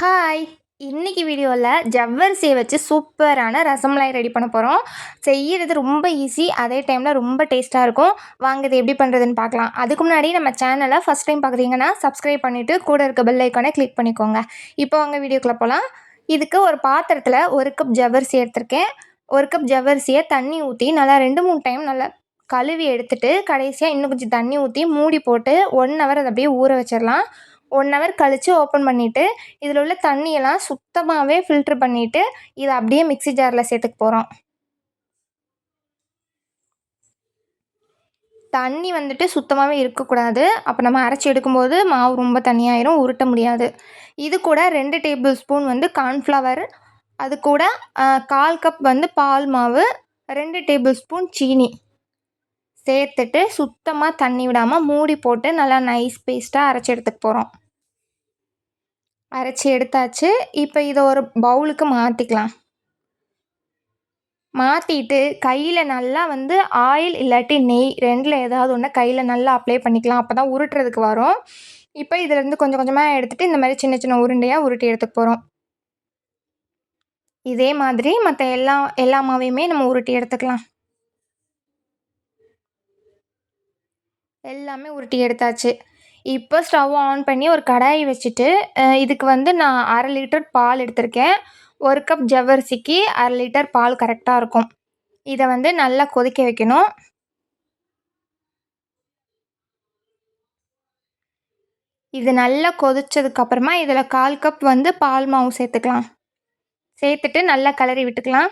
Hi இன்றைக்கி வீடியோவில் ஜவ்வரிசியை வச்சு சூப்பரான ரசமலாய் ரெடி பண்ண போகிறோம் செய்கிறது ரொம்ப ஈஸி அதே டைமில் ரொம்ப டேஸ்ட்டாக இருக்கும். வாங்க இது எப்படி பண்ணுறதுன்னு பார்க்கலாம். அதுக்கு முன்னாடி நம்ம சேனலை ஃபஸ்ட் டைம் பார்க்குறீங்கன்னா சப்ஸ்கிரைப் பண்ணிவிட்டு கூட இருக்க பெல் ஐக்கானை கிளிக் பண்ணிக்கோங்க. இப்போ வாங்க வீடியோக்குள்ளே போகலாம் இதுக்கு ஒரு பாத்திரத்தில் ஒரு கப் ஜவ்வரிசி எடுத்திருக்கேன். ஒரு கப் ஜவ்வரிசியை தண்ணி ஊற்றி நல்லா ரெண்டு மூணு டைம் நல்லா கழுவி எடுத்துட்டு கடைசியாக இன்னும் கொஞ்சம் தண்ணி ஊற்றி மூடி போட்டு ஒன் ஹவர் அதை அப்படியே ஊற வச்சிடலாம். ஒன் ஹவர் கழித்து ஓப்பன் பண்ணிவிட்டு இதில் உள்ள தண்ணியெல்லாம் சுத்தமாகவே ஃபில்ட்ரு பண்ணிவிட்டு இதை அப்படியே மிக்ஸி ஜாரில் சேர்த்துக்க போகிறோம் தண்ணி வந்துட்டு சுத்தமாகவே இருக்கக்கூடாது. அப்போ நம்ம அரைச்சி எடுக்கும்போது மாவு ரொம்ப தண்ணியாயிரும் உருட்ட முடியாது. இது கூட ரெண்டு டேபிள் ஸ்பூன் வந்து கார்ன்ஃப்ளவர் அது கூட கால் கப் வந்து பால் மாவு ரெண்டு டேபிள் ஸ்பூன் சீனி. சேர்த்துட்டு சுத்தமாக தண்ணி விடாமல் மூடி போட்டு நல்லா நைஸ் பேஸ்ட்டாக அரைச்சி எடுத்துக்க போகிறோம் அரைச்சி எடுத்தாச்சு. இப்போ இதை ஒரு பவுலுக்கு மாற்றிக்கலாம் மாற்றிட்டு கையில் நல்லா வந்து ஆயில் இல்லாட்டி நெய் ரெண்டில் ஏதாவது ஒன்று கையில் நல்லா அப்ளை பண்ணிக்கலாம். அப்போ தான் உருட்டுறதுக்கு வரும். இப்போ இதிலேருந்து கொஞ்சம் கொஞ்சமாக எடுத்துகிட்டு இந்த மாதிரி சின்ன சின்ன உருண்டையாக உருட்டி எடுத்துக்க போகிறோம் இதே மாதிரி மற்ற எல்லா எல்லா மாவையுமே நம்ம உருட்டி எடுத்துக்கலாம். எல்லாமே உருட்டி எடுத்தாச்சு. இப்போ ஸ்டவ் ஆன் பண்ணி ஒரு கடாய் வச்சுட்டு இதுக்கு வந்து நான் அரை லிட்டர் பால் எடுத்திருக்கேன். ஒரு கப் ஜவ்வரிசிக்கு அரை லிட்டர் பால் கரெக்டாக இருக்கும். இதை வந்து நல்லா கொதிக்க வைக்கணும். இது நல்லா கொதிச்சதுக்கப்புறமா இதில் கால் கப் வந்து பால் மாவு சேர்த்துக்கலாம். சேர்த்துட்டு நல்லா கிளறி விட்டுக்கலாம்.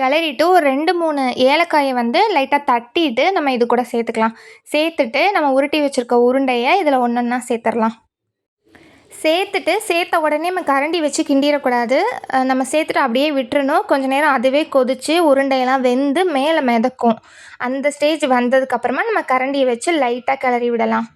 கிளறிட்டு ஒரு ரெண்டு மூணு ஏலக்காயை வந்து லைட்டாக தட்டிட்டு நம்ம இது கூட சேர்த்துக்கலாம். சேர்த்துட்டு நம்ம உருட்டி வச்சுருக்க உருண்டையை இதில் ஒன்று ஒன்றா சேர்த்துடலாம். சேர்த்துட்டு சேர்த்த உடனே நம்ம கரண்டி வச்சு கிண்டிடக்கூடாது. நம்ம சேர்த்துட்டு அப்படியே விட்டுறணும். கொஞ்ச நேரம் அதுவே கொதித்து உருண்டையெல்லாம் வெந்து மேலே மிதக்கும். அந்த ஸ்டேஜ் வந்ததுக்கப்புறமா நம்ம கரண்டியை வச்சு லைட்டாக கிளறி விடலாம்.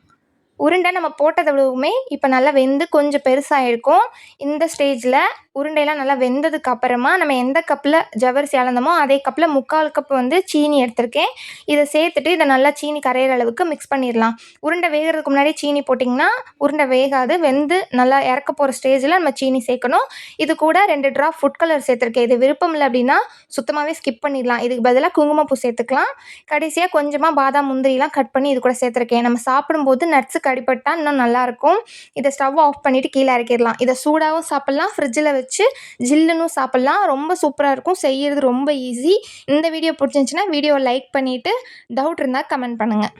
உருண்டை நம்ம போட்டதளவுமே இப்போ நல்லா வெந்து கொஞ்சம் பெருசாக இருக்கும். இந்த ஸ்டேஜில் உருண்டையெல்லாம் நல்லா வெந்ததுக்கு அப்புறமா நம்ம எந்த கப்பில் ஜவரிசி அளந்தோமோ அதே கப்பில் முக்கால் கப் வந்து சீனி எடுத்திருக்கேன். இதை சேர்த்துட்டு இதை நல்லா சீனி கரையிற அளவுக்கு மிக்ஸ் பண்ணிடலாம். உருண்டை வேகிறதுக்கு முன்னாடி சீனி போட்டிங்கன்னா உருண்டை வேகாது வெந்து நல்லா இறக்க போகிற ஸ்டேஜில் நம்ம சீனி சேர்க்கணும். இது கூட ரெண்டு ட்ராப் ஃபுட் கலர் சேர்த்துருக்கேன். இது விருப்பம் இல்லை அப்படின்னா சுத்தமாகவே ஸ்கிப் பண்ணிடலாம். இதுக்கு பதிலாக குங்குமப்பூ சேர்த்துக்கலாம். கடைசியாக கொஞ்சமாக பாதாம் முந்திரிலாம் கட் பண்ணி இது கூட சேர்த்துருக்கேன். நம்ம சாப்பிடும்போது நட்ஸு அடிபட்டால் இன்னும் நல்லாயிருக்கும். இதை ஸ்டவ் ஆஃப் பண்ணிவிட்டு கீழே இறக்கிடலாம். இதை சூடாகவும் சாப்பிட்லாம். ஃப்ரிட்ஜில் வச்சு ஜில்லுன்னு சாப்பிட்லாம். ரொம்ப சூப்பராக இருக்கும். செய்கிறது ரொம்ப ஈஸி இந்த வீடியோ பிடிச்சிருந்துச்சின்னா வீடியோவை லைக் பண்ணிவிட்டு டவுட் இருந்தால் கமெண்ட் பண்ணுங்கள்